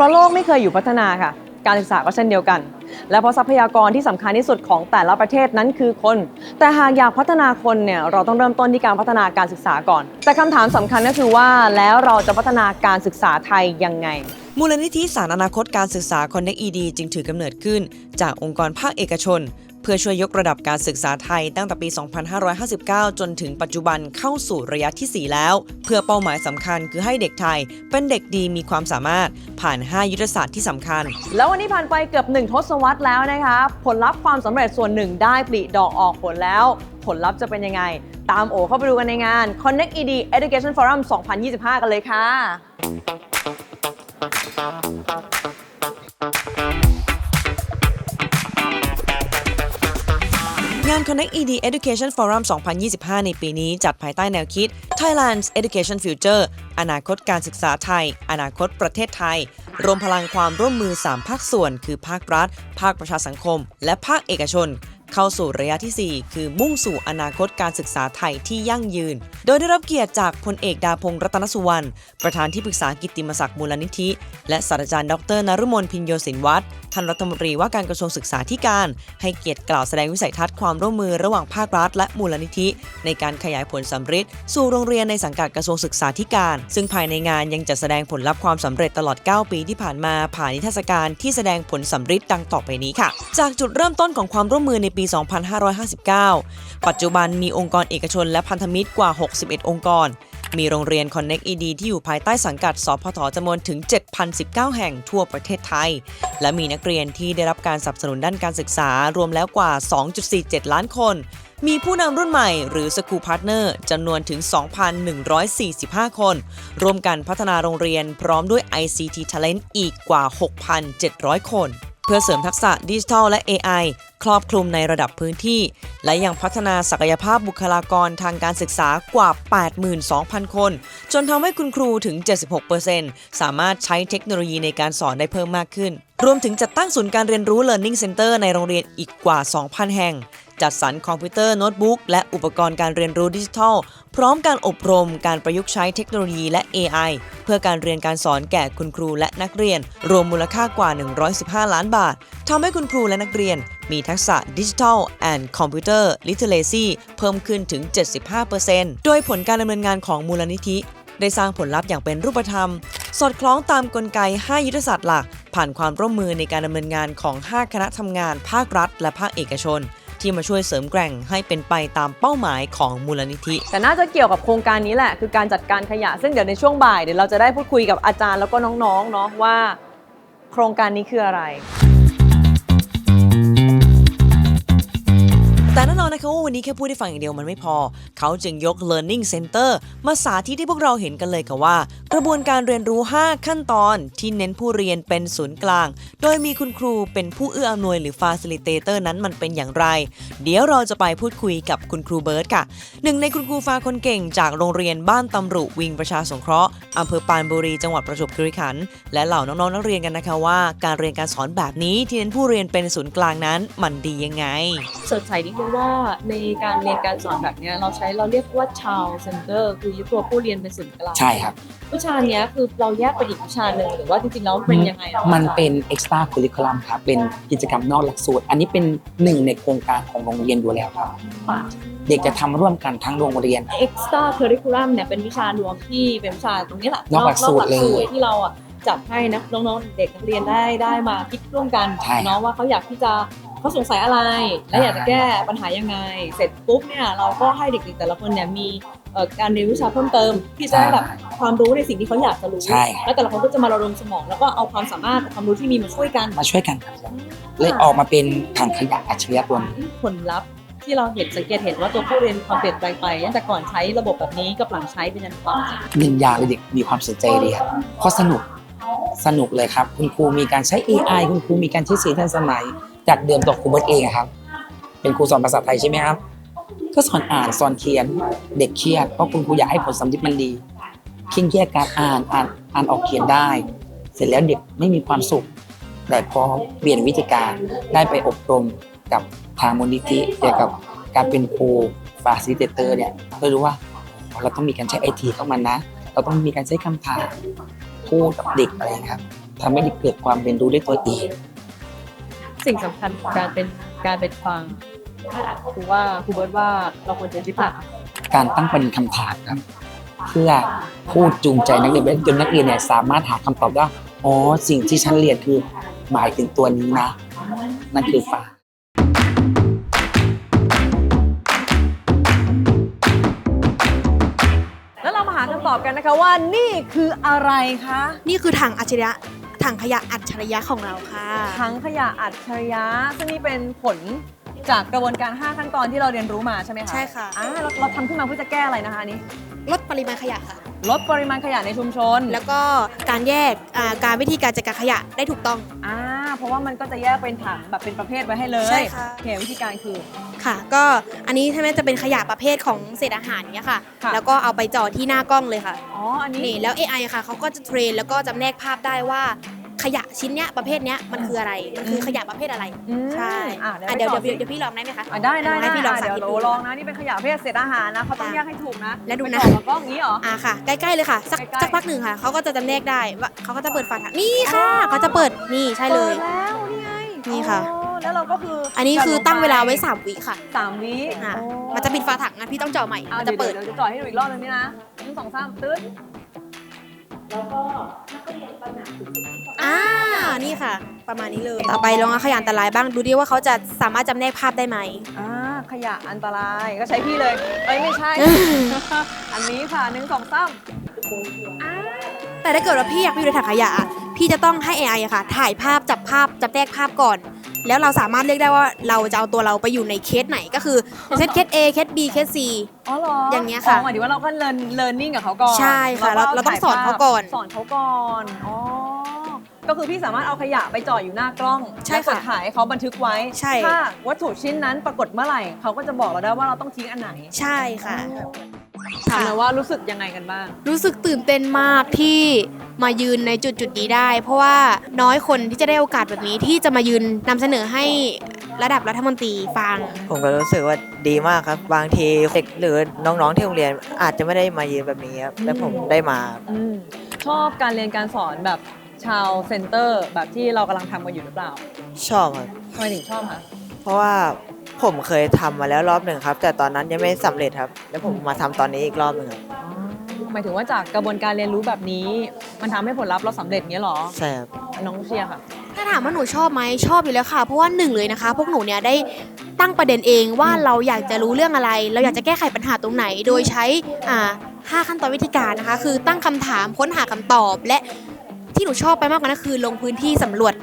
ราะโลกไม่เคยอยู่พัฒนาค่ะ การศึกษาก็เช่นเดียวกัน และเพราะทรัพยากรที่สำคัญที่สุดของแต่ละประเทศนั้นคือคน แต่หากอยากพัฒนาคนเนี่ยเราต้องเริ่มต้นที่การพัฒนาการศึกษาก่อน แต่คำถามสำคัญก็คือว่าแล้วเราจะพัฒนาการศึกษาไทยยังไงมูลนิธิสารอนาคตการศึกษา Connect ED จึงถือกำเนิดขึ้น จากองค์กรภาคเอกชน เพื่อช่วยยกระดับการศึกษาไทยตั้งแต่ปี 2559 จนถึงปัจจุบันเข้าสู่ระยะทีสี่4 แล้ว เพื่อเป้าหมายสำคัญคือให้เด็กไทย เป็นเด็กดีมีความสามารถผ่าน 5 ยุทธศาสตร์ที่สำคัญ แล้ววันนี้ผ่านไปเกือบหนึ่งทศวรรษแล้วนะคะ ผลลัพธ์ความสำเร็จส่วนหนึ่งได้ปลีดอกออกผลแล้ว ผลลัพธ์จะเป็นยังไง ตามโอเข้าไปดูกันในงาน Connect ED Education Forum 2025 กันเลยค่ะ งาน Connect ED Education Forum 2025 ในปีนี้จัดภายใต้แนวคิด Thailand's Education Future อนาคตการศึกษาไทย อนาคตประเทศไทย รวมพลังความร่วมมือ 3 ภาคส่วน คือภาครัฐ ภาคประชาสังคม และภาคเอกชน เข้าสู่ระยะทีสี่4 คือมุ่งสู่อนาคตการศึกษาไทยที่ยั่งยืน โดยได้รับเกียรติจากพลเอกดาพงศ์รัตนสุวรรณ ประธานที่ปรึกษากิตติมศักดิ์มูลนิธิ และศาสตราจารย์ดรนฤมลพินโยสินวัฒน์ท่านรัฐมนตรีว่าการกระทรวงศึกษาธิการ ให้เกียรติกล่าวแสดงวิสัยทัศน์ความร่วมมือระหว่างภาครัฐ และมูลนิธิ ในการขยายผลสำเร็จสู่โรงเรียนในสังกัดกระทรวงศึกษาธิการ ซึ่งภายในงานยังจะแสดงผลลัพธ์ความสำเร็จตลอด 9 ปีที่ผ่านมาผ่านนิทรรศการที่แสดงผลสำเร็จดังต่อไปนี้ค่ะ จากจุดเริ่มต้นของความร่วมมือในปี 2559 ปัจจุบันมีองค์กรเอกชนและพันธมิตรกว่า 61 องค์กร มีโรงเรียน Connect ED ที่อยู่ภายใต้สังกัด สพทจำนวนถึง 7,019 แห่งทั่วประเทศไทย และมีนักเรียนที่ได้รับการสนับสนุนด้านการศึกษารวมแล้วกว่า 2.47 ล้านคน มีผู้นำรุ่นใหม่หรือ School Partner จำนวนถึง 2,145 คน ร่วมกันพัฒนาโรงเรียนพร้อมด้วย ICT Talent อีกกว่า 6,700 คน เพื่อเสริมทักษะดิจิทัลและ AI ครอบคลุมในระดับพื้นที่ และยังพัฒนาศักยภาพบุคลากรทางการศึกษากว่า 82,000 คน จนทำให้คุณครูถึง 76%สามารถใช้เทคโนโลยีในการสอนได้เพิ่มมากขึ้น รวมถึงจัดตั้งศูนย์การเรียนรู้ Learning Center ในโรงเรียนอีกกว่า 2,000 แห่ง จัดสรรคอมพิวเตอร์โน้ตบุ๊กและอุปกรณ์การเรียนรู้ดิจิทัล พร้อมการอบรมการประยุกต์ใช้เทคโนโลยีและ AI เพื่อการเรียนการสอนแก่คุณครูและนักเรียน รวมมูลค่ากว่า 115 ล้านบาททำให้คุณครูและนักเรียน มีทักษะดิจิทัล and Computer Literacy เพิ่มขึ้นถึง 75%โดยผลการดำเนินงานของมูลนิธิ ได้สร้างผลลัพธ์อย่างเป็นรูปธรรม สอดคล้องตามกลไก 5 ยุทธศาสตร์หลัก ผ่านความร่วมมือในการดำเนินงานของ 5 คณะทำงาน ภาครัฐ และภาคเอกชน ที่มาช่วยเสริมแกร่งให้เป็นไปตามเป้าหมายของมูลนิธิ แต่น่าจะเกี่ยวกับโครงการนี้แหละ คือการจัดการขยะ ซึ่งเดี๋ยวในช่วงบ่ายเดี๋ยวเราจะได้พูดคุยกับอาจารย์แล้วก็น้องๆเนาะว่า โครงการนี้คืออะไร คะว่าวันนี้แค่พูดให้ฟังอย่างเดียวมันไม่พอ เขาจึงยก Learning Center มาสาธิตที่พวกเราเห็นกันเลยค่ะว่า กระบวนการเรียนรู้ 5 ขั้นตอนที่เน้นผู้เรียนเป็นศูนย์กลาง โดยมีคุณครูเป็นผู้เอื้ออำนวยหรือ Facilitator นั้นมันเป็นอย่างไร เดี๋ยวเราจะไปพูดคุยกับคุณครูเบิร์ตค่ะหนึ่งในคุณครูฟ้าคนเก่งจากโรงเรียนบ้านตำรุวิงประชาสงเคราะห์อำเภอปานบุรีจังหวัดประจวบคีรีขันธ์และเหล่าน้องๆนักเรียนกันนะคะว่า การเรียนการสอนแบบนี้ที่เน้นผู้เรียนเป็นศูนย์กลางนั้นมันดียังไงสดใสนิดนึงว่าในการเรียนการสอนแบบเนี้ยเราใช้เราเรียกว่า child center คือยึดตัวผู้เรียนเป็นศูนย์กลางใช่ครับ วิชาเนี้ยคือเราแยกเป็นอีกวิชาหนึ่งหรือว่าจริงๆแล้วเป็นยังไงอะมันเป็น extra curriculum ครับ เป็นกิจกรรมนอกหลักสูตร อันนี้เป็นหนึ่งในโครงการของโรงเรียนอยู่แล้วครับค่ะเด็กจะทำร่วมกันทั้งโรงเรียน extra curriculum เนี่ยเป็นวิชารวมที่เป็นวิชาตรงนี้แหละนอกหลักสูตรเลยนอกหกสูตรที่เราอะจัดให้นะน้องๆเด็กนักเรียนได้ได้มาคิดร่วมกันใช่เนาะว่าเขาอยากที่จะ เขาสงสัยอะไร และอยากจะแก้ปัญหายังไง เสร็จปุ๊บเนี่ยเราก็ให้เด็กๆแต่ละคนเนี่ยมีเอ่อการเรียนวิชาเพิ่มเติม ที่จะได้แบบความรู้ในสิ่งที่เขาอยากจะรู้ใช่ครับแล้วแต่ละคนก็จะมาระดมสมอง แล้วก็เอาความสามารถกับความรู้ที่มีมาช่วยกันมาช่วยกันครับเลยออกมาเป็นถังขยะอัจฉริยะตัวนี้ผลลัพธ์ที่เราเห็นสังเกตเห็นว่าตัวผู้เรียนมีความเปลี่ยนแปลงไปตั้งแต่ก่อนใช้ระบบแบบนี้กับหลังใช้เป็นยังไงบ้างหนึ่งอย่างเลยเด็กมีความสนใจเรียนเพราะสนุกสนุกเลยครับ คุณครูมีการใช้ AI คุณครูมีการใช้สื่อทันสมัย จากเดิมตัวครูเบิร์ตเองครับ เป็นครูสอนภาษาไทยใช่ไหมครับ ก็สอนอ่านสอนเขียนเด็กเครียดเพราะคุณครูอยากให้ผลสัมฤทธิ์มันดีเคร่งเครียดการอ่านอ่านอ่านออกเขียนได้ เสร็จแล้วเด็กไม่มีความสุข แต่พอเปลี่ยนวิธีการได้ไปอบรมกับทางมูลนิธิเกี่ยวกับการเป็นครูฟาซิเตเตอร์เนี่ยก็รู้ว่าเราต้องมีการใช้ไอทีเข้ามานะ เราต้องมีการใช้คำถามพูดกับเด็กอะไรครับทำให้เด็กเกิดความเรียนรู้ด้วยตัวเอง สิ่งสำคัญของการเป็นการเป็นฟังคือว่าครูเบิร์ตว่าเราควรจะยึดหลักการตั้งประเด็นคำถามครับ เพื่อพูดจูงใจนักเรียนจนนักเรียนเนี่ยสามารถหาคำตอบได้อ๋อสิ่งที่ฉันเรียนคือหมายถึงตัวนี้นะ นั่นคือฟ้าแล้วเรามาหาคำตอบกันนะคะว่านี่คืออะไรคะ นี่คือถังอัจฉริยะ ถังขยะอัจฉริยะของเราค่ะ ถังขยะอัจฉริยะซึ่งนี่เป็นผลจากกระบวนการ 5 ขั้นตอนที่เราเรียนรู้มาใช่ไหมคะใช่ค่ะ อ่าเราเราทำขึ้นมาเพื่อจะแก้อะไรนะคะอันนี้ ลดปริมาณขยะค่ะ ลดปริมาณขยะในชุมชนแล้วก็การแยกอ่าการวิธีการจัดการขยะได้ถูกต้อง อ่า เพราะว่ามันก็จะแยกเป็นถังแบบเป็นประเภทไว้ให้เลยใช่ค่ะ โอเควิธีการคือ ค่ะ ก็อันนี้ใช่ไหมจะเป็นขยะประเภทของเศษอาหารเนี้ยค่ะ ค่ะ แล้วก็เอาไปจ่อที่หน้ากล้องเลยค่ะ อ๋ออันนี้ นี่แล้ว AI อะค่ะเขาก็จะเทรนแล้วก็จำแนกภาพได้ว่า ขยะชิ้นเนี้ยประเภทเนี้ยมันคืออะไร มันคือขยะประเภทอะไร อืมใช่อะอะเดี๋เดี๋ยยววไปเดี๋ยวต่อสิเดี๋ยวพี่ลองได้ไหมคะอะได้ได้ให้ได้พี่ลองอะสาเดี๋ยวธิตเราดูลองนะนี่เป็นขยะประเภทเศษอาหารนะเขาต้องค่ะแยกให้ถูกนะและดูไปนะต่อกับกล้องนี้เหรอ อะค่ะ ใกล้ๆเลยค่ะ สักใกล้ๆ สักพักหนึ่งค่ะ เขาก็จะจำแนกได้ว่าเขาก็จะเปิดฝาถังนี่ค่ะเขาจะเปิดนี่ใช่เลย ปิดแล้วนี่ไงนี่ค่ะ อ๋อแล้วเราก็คืออัอันนี้คือตั้งเวลาไว้ 3 วิค่ะสามวิอะโอ้มันจะปิดฝาถังนะพี่ต้องเจ่อใหม่เอามันเดี๋จะยวเปิดเดี๋ยวจะจ่อยให้ดูอีกรอบนึงนี่นะหนึ่งสองสามตึ๊ด อ่า นี่ค่ะ ประมาณนี้เลย ต่อไปลองเอาขยะอันตรายบ้าง ดูดิว่าเขาจะสามารถจำแนกภาพได้ไหม อ่าขยะอันตรายก็ใช้พี่เลยเอ้ยไม่ใช่ อันนี้ค่ะหนึ่งสองสามแต่ถ้าเกิดว่าพี่อยากไปอยู่ในถังขยะอะพี่จะต้องให้ AI อะค่ะ ถ่ายภาพจับภาพจับแนกภาพก่อน แล้วเราสามารถเลือกได้ว่าเราจะเอาตัวเราไปอยู่ในเคสไหนก็คืออย่างเช่นเคส A เคส B เคส C อ๋อเหรอออย่างเงี้ยค่ะหมายถึงว่าเราก็เรียนเรียนนิ่งกับเขาก่อนใช่ค่ะแล้วเราเราต้องสอนเขาก่อน สอนเขาก่อนอ๋อก็คือพี่สามารถเอาขยะไปจ่ออยู่หน้ากล้องใช่แล้วกค่ะดถ่ายให้เขาบันทึกไว้ใช่ถ้าวัตถุชิ้นนั้นปรากฏเมื่อไหร่เขาก็จะบอกเราได้ว่าเราต้องทิ้งอันไหน ใช่ค่ะ ถามเลยว่ารู้สึกยังไงกันบ้าง รู้สึกตื่นเต้นมากที่มายืนในจุดจุดๆนี้ได้ เพราะว่าน้อยคนที่จะได้โอกาสแบบนี้ที่จะมายืนนำเสนอให้ระดับรัฐมนตรีฟัง ผมก็รู้สึกว่าดีมากครับ บางทีเด็กหรือน้องๆที่โรงเรียนอาจจะไม่ได้มายืนแบบนี้ครับแต่ผมได้มาอืมชอบการเรียนการสอนแบบชาวเซ็นเตอร์ แบบที่เรากำลังทำกันอยู่หรือเปล่าชอบครับทำไมถึงชอบคะเพราะว่า ผมเคยทำมาแล้วรอบหนึ่งครับ แต่ตอนนั้นยังไม่สำเร็จครับ แล้วผมมาทำตอนนี้อีกรอบหนึ่งครับหมายถึงว่าจากกระบวนการเรียนรู้แบบนี้ มันทำให้ผลลัพธ์เราสำเร็จเงี้ยเหรอใช่ครับน้องเชียร์ค่ะ ถ้าถามว่าหนูชอบไหมชอบอยู่แล้วค่ะ เพราะว่าหนึ่งเลยนะคะ พวกหนูเนี่ยได้ตั้งประเด็นเองว่าเราอยากจะรู้เรื่องอะไร เราอยากจะแก้ไขปัญหาตรงไหน โดยใช้อ่าห้าขั้นตอนวิธีการนะคะ คือตั้งคำถามค้นหาคำตอบและที่หนูชอบไปมากกว่านั้นคือลงพื้นที่สำรวจ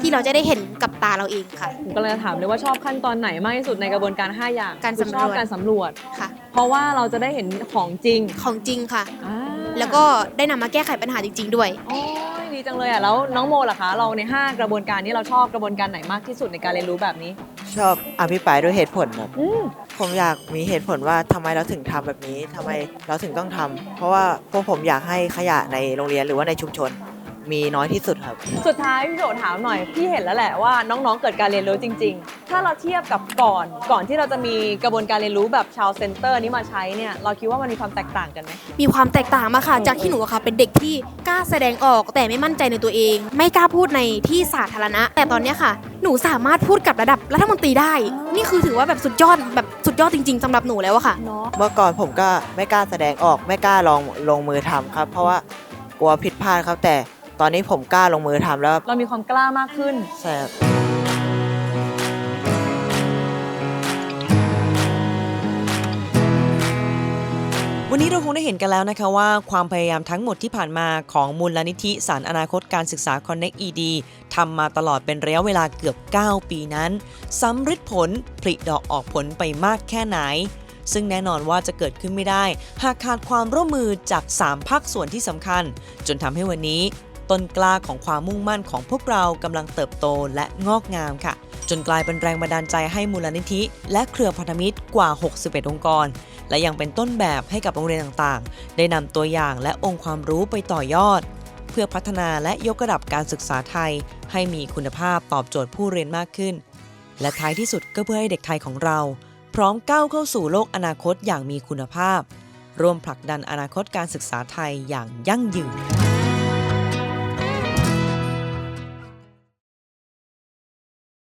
ที่เราจะได้เห็นกับตาเราเองค่ะ ผมก็เลยจะถามเลยว่าชอบขั้นตอนไหนมากที่สุดในกระบวนการ 5 อย่างการคือสำรวจ ชอบการสำรวจ ค่ะ เพราะว่าเราจะได้เห็นของจริงของจริงค่ะ อ่าแล้วก็ได้นำมาแก้ไขปัญหาจริง ๆ ด้วย โอ้ยดีจังเลยอะแล้วน้องโมล่ะคะเราใน 5 กระบวนการนี้เราชอบกระบวนการไหนมากที่สุดในการเรียนรู้แบบนี้ ชอบอภิปรายด้วยเหตุผลครับอืมผมอยากมีเหตุผลว่าทำไมเราถึงทำแบบนี้ทำไมเราถึงต้องทำเพราะว่าพวกผมอยากให้ขยะในโรงเรียนหรือว่าในชุมชน มีน้อยที่สุดครับ สุดท้ายพี่โดถามหน่อยพี่เห็นแล้วแหละว่าน้องๆเกิดการเรียนรู้จริง ๆ ถ้าเราเทียบกับก่อนก่อนที่เราจะมีกระบวนการเรียนรู้แบบชาวเซ็นเตอร์นี้มาใช้เนี่ยเราคิดว่ามันมีความแตกต่างกันไหมมีความแตกต่างมากค่ะ จากที่หนูอะค่ะ เป็นเด็กที่กล้าแสดงออกแต่ไม่มั่นใจในตัวเอง ไม่กล้าพูดในที่สาธารณะ แต่ตอนเนี้ยค่ะ หนูสามารถพูดกับระดับรัฐมนตรีได้ นี่คือถือว่าแบบสุดยอดแบบสุดยอดจริง ๆสำหรับหนูแล้วอะค่ะ เนาะเมื่อก่อนผมก็ไม่กล้าแสดงออกไม่กล้าลองลงมือทำครับ เพราะว่ากลัวผิดพลาดครับแต่ ตอนนี้ผมกล้าลงมือทำแล้วเรามีความกล้ามากขึ้น ใช่ครับวันนี้เราคงได้เห็นกันแล้วนะคะว่าความพยายามทั้งหมดที่ผ่านมาของมูลนิธิสารอนาคตการศึกษา Connect ED ทำมาตลอดเป็นระยะเวลาเกือบ 9 ปีนั้นสำฤทธิ์ผลผลิดอกออกผลไปมากแค่ไหน ซึ่งแน่นอนว่าจะเกิดขึ้นไม่ได้ หากขาดความร่วมมือจาก 3 ภาคส่วนที่สำคัญ จนทำให้วันนี้ ต้นกล้าของความมุ่งมั่นของพวกเรากำลังเติบโตและงอกงามค่ะ จนกลายเป็นแรงบันดาลใจให้มูลนิธิ และเครือพันธมิตรกว่า 61 องค์กร และยังเป็นต้นแบบให้กับโรงเรียนต่างๆ ได้นำตัวอย่างและองค์ความรู้ไปต่อยอด เพื่อพัฒนาและยกระดับการศึกษาไทย ให้มีคุณภาพตอบโจทย์ผู้เรียนมากขึ้น และท้ายที่สุดก็เพื่อให้เด็กไทยของเรา พร้อมก้าวเข้าสู่โลกอนาคตอย่างมีคุณภาพร่วมผลักดันอนาคตการศึกษาไทยอย่างยั่งยืน